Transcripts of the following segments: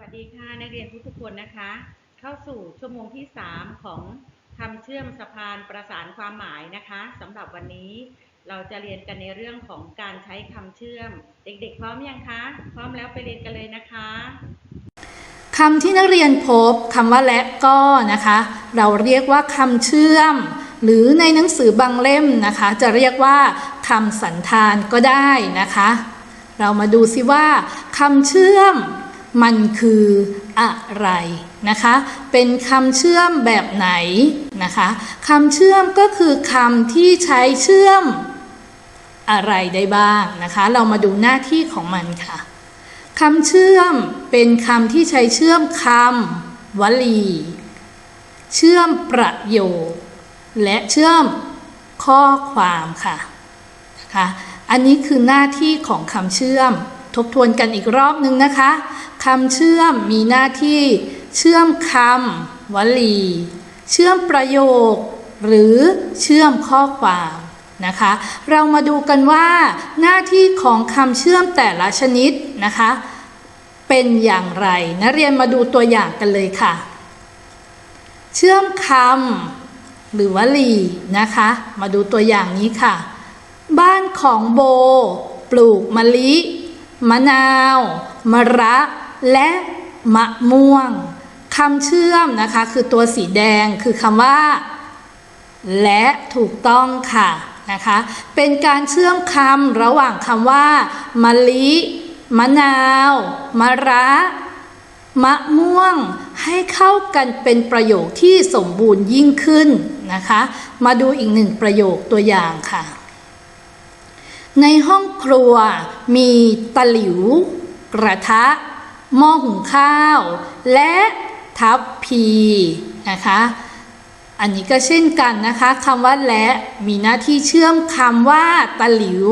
วัสดีค่ะนักเรียนทุกๆคนนะคะ เข้าสู่ชั่วโมงที่ 3 ของคำเชื่อมสะพานประสานความหมายนะคะสำหรับวันนี้เราจะเรียนกันในเรื่องของการใช้คำเชื่อม เด็กๆ พร้อมยังคะ พร้อมแล้วไปเรียนกันเลยนะคะคำที่นักเรียนพบคำว่าและก็นะคะ เราเรียกว่าคำเชื่อม หรือในหนังสือบางเล่มนะคะ จะเรียกว่าคำสันธานก็ได้นะคะ เรามาดูซิว่าคำเชื่อม มันคืออะไรนะคะ เป็นคำเชื่อมแบบไหนนะคะคำเชื่อมก็คือคำที่ใช้เชื่อมอะไรได้บ้างนะคะ เรามาดูหน้าที่ของมันค่ะคำเชื่อมเป็นคำที่ใช้เชื่อมคำวลี เชื่อมประโยค และเชื่อมข้อความค่ะนะคะอันนี้คือหน้าที่ของคำเชื่อม ทบทวนกันอีกรอบนึงนะคะคำเชื่อมมีหน้าที่เชื่อมคำวลี เชื่อมประโยค หรือเชื่อมข้อความนะคะ เรามาดูกันว่าหน้าที่ของคำเชื่อมแต่ละชนิดนะคะ เป็นอย่างไรนักเรียนมาดูตัวอย่างกันเลยค่ะ เชื่อมคำหรือวลีนะคะ มาดูตัวอย่างนี้ค่ะ บ้านของโบ ปลูกมะลิ มะนาว มะระ และมะม่วงคำเชื่อมนะคะ คือตัวสีแดงคือคำว่า และถูกต้องค่ะนะคะ เป็นการเชื่อมคำระหว่างคำว่ามะลิ มะนาว มะระ มะม่วง ให้เข้ากันเป็นประโยคที่สมบูรณ์ยิ่งขึ้นนะคะ มาดูอีกหนึ่งประโยคตัวอย่างค่ะ ในห้องครัวมีตะหลิว กระทะ หม้อหุงข้าว และทัพพีนะคะอันนี้ก็เช่นกันนะคะคำว่าและมีหน้าที่เชื่อมคำว่าตะหลิว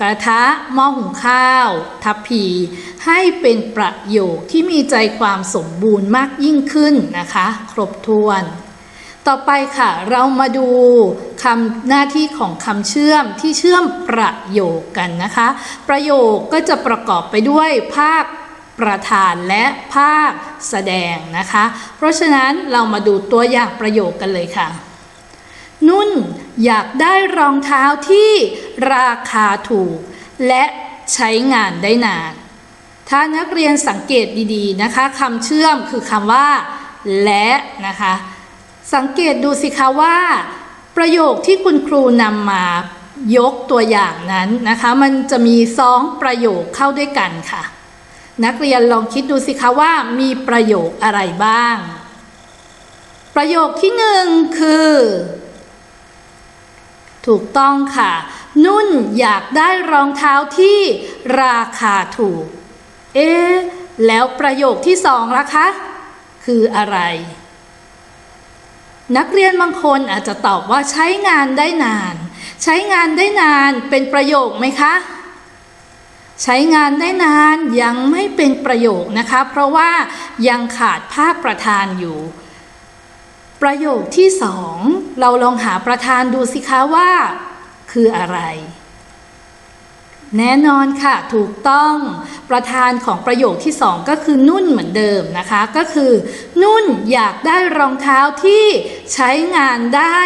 กระทะหม้อหุงข้าว ทัพพี ให้เป็นประโยคที่มีใจความสมบูรณ์มากยิ่งขึ้นนะคะ ครบถ้วน ต่อไปค่ะเรามาดูคำหน้าที่ของคำเชื่อมที่เชื่อมประโยคกันนะคะ ประโยคก็จะประกอบไปด้วยภาคประธานและภาคแสดงนะคะ เพราะฉะนั้นเรามาดูตัวอย่างประโยคกันเลยค่ะ นุ่นอยากได้รองเท้าที่ราคาถูก และใช้งานได้นาน ถ้านักเรียนสังเกตดีๆนะคะคำเชื่อมคือคำว่า และนะคะ สังเกตดูสิคะว่า ประโยคที่คุณครูนำมายกตัวอย่างนั้นนะคะ มันจะมีสองประโยคเข้าด้วยกันค่ะ นักเรียนลองคิดดูสิคะว่ามีประโยคอะไรบ้าง ประโยคที่หนึ่งคือ ถูกต้องค่ะ นุ่นอยากได้รองเท้าที่ราคาถูก เอ๊แล้วประโยคที่สองล่ะคะ คืออะไร นักเรียนบางคนอาจจะตอบว่าใช้งานได้นาน ใช้งานได้นานเป็นประโยคไหมคะ ใช้งานได้นานยังไม่เป็นประโยคนะคะ เพราะว่ายังขาดภาคประธานอยู่ ประโยคที่สองเราลองหาประธานดูสิคะว่า คืออะไร แน่นอนค่ะถูกต้องประธานของประโยคที่สองก็คือนุ่นเหมือนเดิมนะคะ ก็คือ นุ่นอยากได้รองเท้าที่ใช้งานได้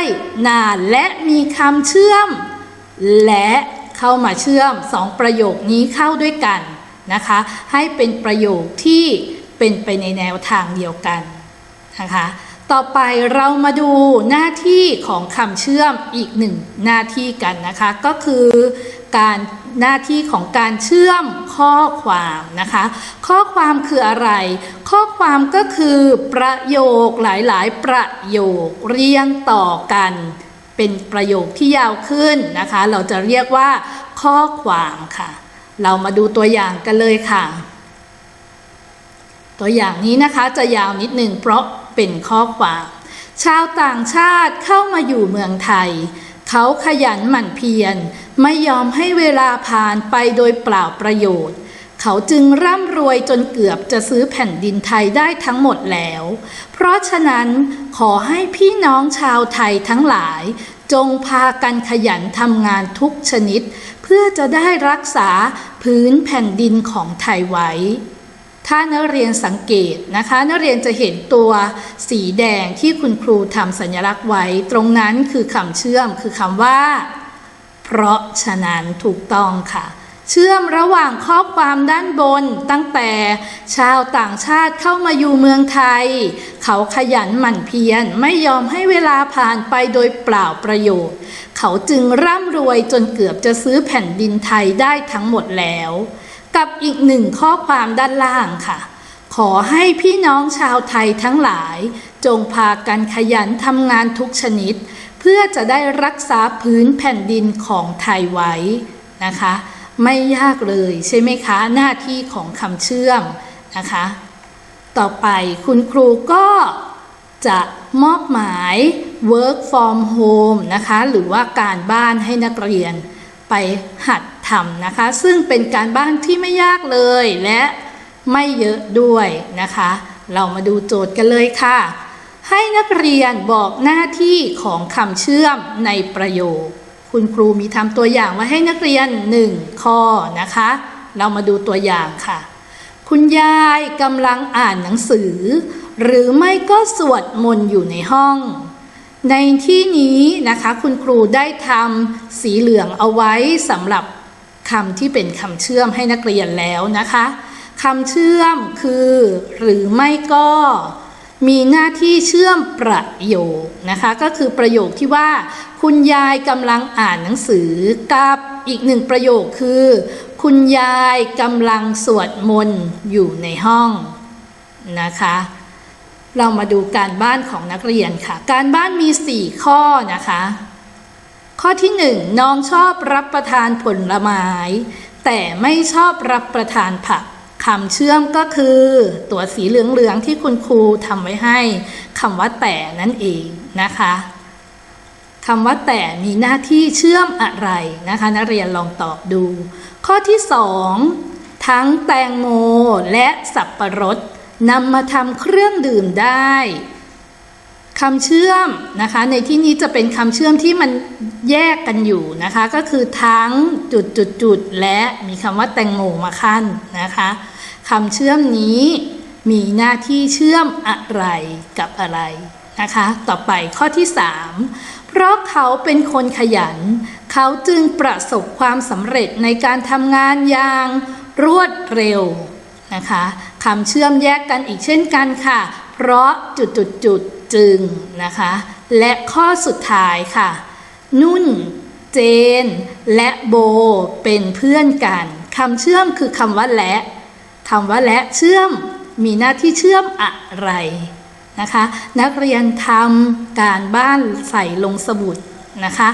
นานและมีคำเชื่อม และเข้ามาเชื่อมสองประโยคนี้เข้าด้วยกันนะคะ ให้เป็นประโยคที่เป็นไปในแนวทางเดียวกันนะคะ ต่อไปเรามาดูหน้าที่ของคำเชื่อมอีกหนึ่งหน้าที่กันนะคะ ก็คือการหน้าที่ของการเชื่อมข้อความนะคะ ข้อความคืออะไร ข้อความก็คือประโยคหลายๆ ประโยคเรียงต่อกัน เป็นประโยคที่ยาวขึ้นนะคะ เราจะเรียกว่าข้อความค่ะ เรามาดูตัวอย่างกันเลยค่ะ ตัวอย่างนี้นะคะจะยาวนิดหนึ่งเพราะ เป็นข้อความชาวต่างชาติเข้ามาอยู่เมืองไทย เขาขยันหมั่นเพียร ไม่ยอมให้เวลาผ่านไปโดยเปล่าประโยชน์ เขาจึงร่ำรวยจนเกือบจะซื้อแผ่นดินไทยได้ทั้งหมดแล้ว เพราะฉะนั้นขอให้พี่น้องชาวไทยทั้งหลาย จงพากันขยันทำงานทุกชนิด เพื่อจะได้รักษาพื้นแผ่นดินของไทยไว้ ถ้านักเรียนสังเกตนะคะ นักเรียนจะเห็นตัวสีแดงที่คุณครูทำสัญลักษณ์ไว้ ตรงนั้นคือคำเชื่อมคือคำว่า เพราะฉะนั้นถูกต้องค่ะ เชื่อมระหว่างข้อความด้านบน ตั้งแต่ชาวต่างชาติเข้ามาอยู่เมืองไทย เขาขยันหมั่นเพียรไม่ยอมให้เวลาผ่านไปโดยเปล่าประโยชน์ เขาจึงร่ำรวยจนเกือบจะซื้อแผ่นดินไทยได้ทั้งหมดแล้ว กับอีกหนึ่งข้อความด้านล่างค่ะ ขอให้พี่น้องชาวไทยทั้งหลาย จงพากันขยันทำงานทุกชนิด เพื่อจะได้รักษาพื้นแผ่นดินของไทยไว้นะคะ ไม่ยากเลยใช่ไหมคะ หน้าที่ของคำเชื่อมนะคะ ต่อไปคุณครูก็จะมอบหมาย work from home นะคะ หรือว่าการบ้านให้นักเรียนไปหัด ทำนะคะ ซึ่งเป็นการบ้านที่ไม่ยากเลยและไม่เยอะด้วยนะคะ เรามาดูโจทย์กันเลยค่ะ ให้นักเรียนบอกหน้าที่ของคำเชื่อมในประโยค คุณครูมีทำตัวอย่างไว้ให้นักเรียนหนึ่งข้อนะคะ เรามาดูตัวอย่างค่ะ คุณยายกำลังอ่านหนังสือ หรือไม่ก็สวดมนต์อยู่ในห้องในที่นี้นะคะคุณครูได้ทำสีเหลืองเอาไว้สำหรับ คำที่เป็นคำเชื่อมให้นักเรียนแล้วนะคะคำเชื่อมคือ หรือไม่ก็ มีหน้าที่เชื่อมประโยคนะคะ ก็คือประโยคที่ว่า คุณยายกำลังอ่านหนังสือกับอีกหนึ่งประโยคคือ คุณยายกำลังสวดมนต์อยู่ในห้องนะคะ เรามาดูการบ้านของนักเรียนค่ะ การบ้านมี 4 ข้อนะคะ ข้อที่1น้องชอบรับประทานผลไม้ แต่ไม่ชอบรับประทานผักคำเชื่อมก็คือ ตัวสีเหลืองๆที่คุณครูทำไว้ให้คำว่าแต่นั่นเองนะคะคำว่าแต่มีหน้าที่เชื่อมอะไรนะคะ นักเรียนลองตอบดู ข้อที่2ทั้งแตงโมและสับประรดนำมาทำเครื่องดื่มได้ คำเชื่อมนะคะ ในที่นี้จะเป็นคำเชื่อมที่มันแยกกันอยู่นะคะ ก็คือทั้งจุดจุดจุดและมีคำว่าแตงโมมาขั้นนะคะคำเชื่อมนี้มีหน้าที่เชื่อมอะไรกับอะไรนะคะ ต่อไปข้อที่ 3 เพราะเขาเป็นคนขยัน เขาจึงประสบความสำเร็จในการทำงานอย่างรวดเร็วนะคะคำเชื่อมแยกกันอีกเช่นกันค่ะ เพราะจุดจุดจุด จึงนะคะ และข้อสุดท้ายค่ะ นุ่น เจน และโบเป็นเพื่อนกันคำเชื่อมคือคำว่าและคำว่าและเชื่อมมีหน้าที่เชื่อมอะไรนะคะ นักเรียนทำการบ้านใส่ลงสมุดนะคะ